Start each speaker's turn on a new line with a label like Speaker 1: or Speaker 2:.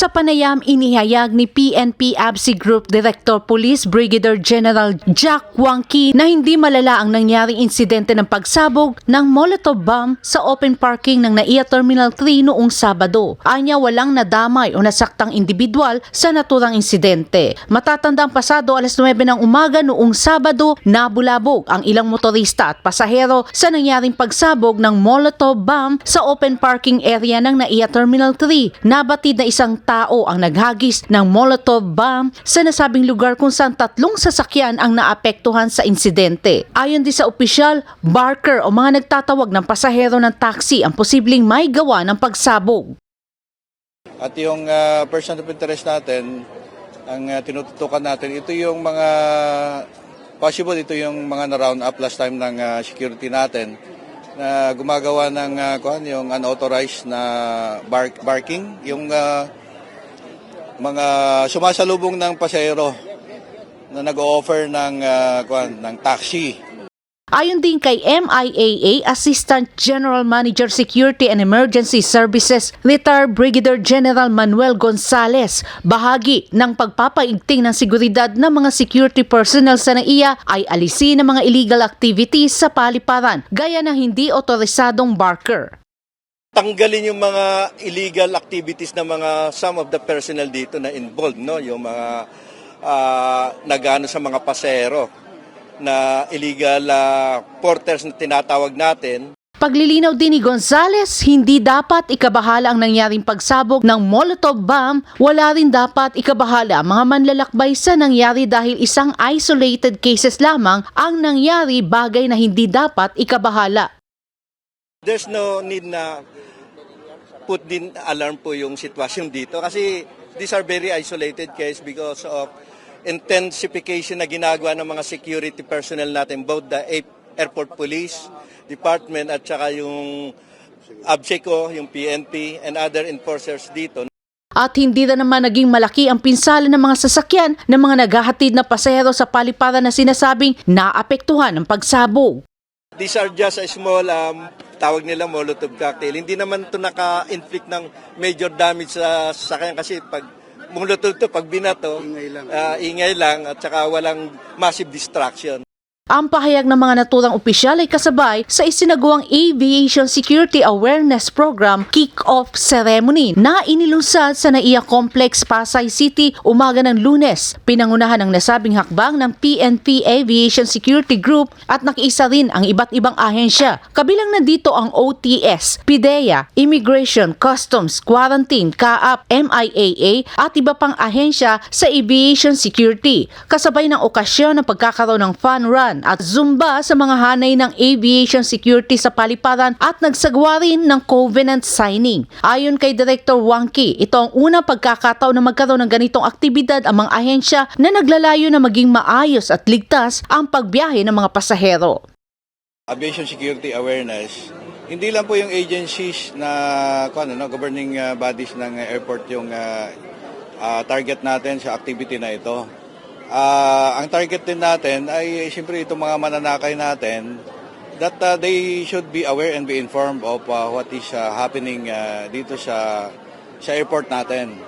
Speaker 1: Sa panayam, inihayag ni PNP ABSI Group Director Police Brigadier General Jack Wangki na hindi malala ang nangyaring insidente ng pagsabog ng Molotov bomb sa open parking ng NAIA Terminal 3 noong Sabado. Anya walang nadamay o nasaktang individual sa naturang insidente. Matatandang pasado alas 9 ng umaga noong Sabado, nabulabog ang ilang motorista at pasahero sa nangyaring pagsabog ng Molotov bomb sa open parking area ng NAIA Terminal 3. Nabatid na isang tao ang naghagis ng Molotov bomb sa nasabing lugar kung saan tatlong sasakyan ang naapektuhan sa insidente. Ayon din sa opisyal, barker o mga nagtatawag ng pasahero ng taxi ang posibleng may gawa ng pagsabog.
Speaker 2: At yung ah, person of interest natin, ang uh, tinututukan natin, ito yung mga, possible ito yung mga na-round up last time ng ah, security natin na gumagawa ng uh, kuhan, yung unauthorized na bark, barking, yung ah, mga sumasalubong ng pasahero na nag-offer ng, kuhan, ng taxi.
Speaker 1: Ayon din kay MIAA Assistant General Manager Security and Emergency Services, retired Brigadier General Manuel Gonzales, bahagi ng pagpapaigting ng seguridad ng mga security personnel sa NAIA ay alisin ang mga illegal activities sa paliparan, gaya ng hindi otorisadong barker.
Speaker 3: Tanggalin yung mga illegal activities ng mga some of the personnel dito na involved no? Yung mga ah, nagano sa mga pasero na illegal ah, porters na tinatawag natin.
Speaker 1: Paglilinaw din ni Gonzales, hindi dapat ikabahala ang nangyaring pagsabog ng Molotov bomb, wala rin dapat ikabahala ang mga manlalakbay sa nangyari dahil isang isolated cases lamang ang nangyari bagay na hindi dapat ikabahala.
Speaker 3: there's no need na put din alarm po yung sitwasyon dito kasi these are very isolated case because of intensification na ginagawa ng mga security personnel natin both the airport police department at saka yung ABSECO, yung PNP and other enforcers dito
Speaker 1: At hindi na naman naging malaki ang pinsala ng mga sasakyan ng mga naghahatid na pasahero sa paliparan na sinasabing naapektuhan ng pagsabog.
Speaker 3: These are just a small, um, tawag nila Molotov cocktail. Hindi naman ito naka-inflict ng major damage sa sasakyan kasi pag Molotov to, pag binato, ingay lang, ingay lang at saka walang massive distraction.
Speaker 1: Ang pahayag ng mga naturang opisyal ay kasabay sa isinagawang Aviation Security Awareness Program Kick-Off Ceremony na inilunsad sa NAIA Complex, Pasay City umaga ng lunes. Pinangunahan ng nasabing hakbang ng PNP Aviation Security Group at nakiisa rin ang iba't ibang ahensya. Kabilang na dito ang OTS, PIDEA, Immigration, Customs, Quarantine, CAAP, MIAA at iba pang ahensya sa aviation security. Kasabay ng okasyon ng pagkakaroon ng fun run at zumba sa mga hanay ng aviation security sa paliparan at nagsagawa rin ng covenant signing. Ayon kay Director Wangki, ito ang unang pagkakataon na magkaroon ng ganitong aktibidad ang mga ahensya na naglalayo na maging maayos at ligtas ang pagbiyahe ng mga pasahero.
Speaker 2: aviation security awareness, hindi lang po yung agencies na ano, no, governing uh, bodies ng airport yung uh, uh, target natin sa activity na ito. Ah, ang target din natin ay siyempre itong mga mananakay natin that uh, they should be aware and be informed of uh, what is uh, happening uh, dito sa sa airport natin.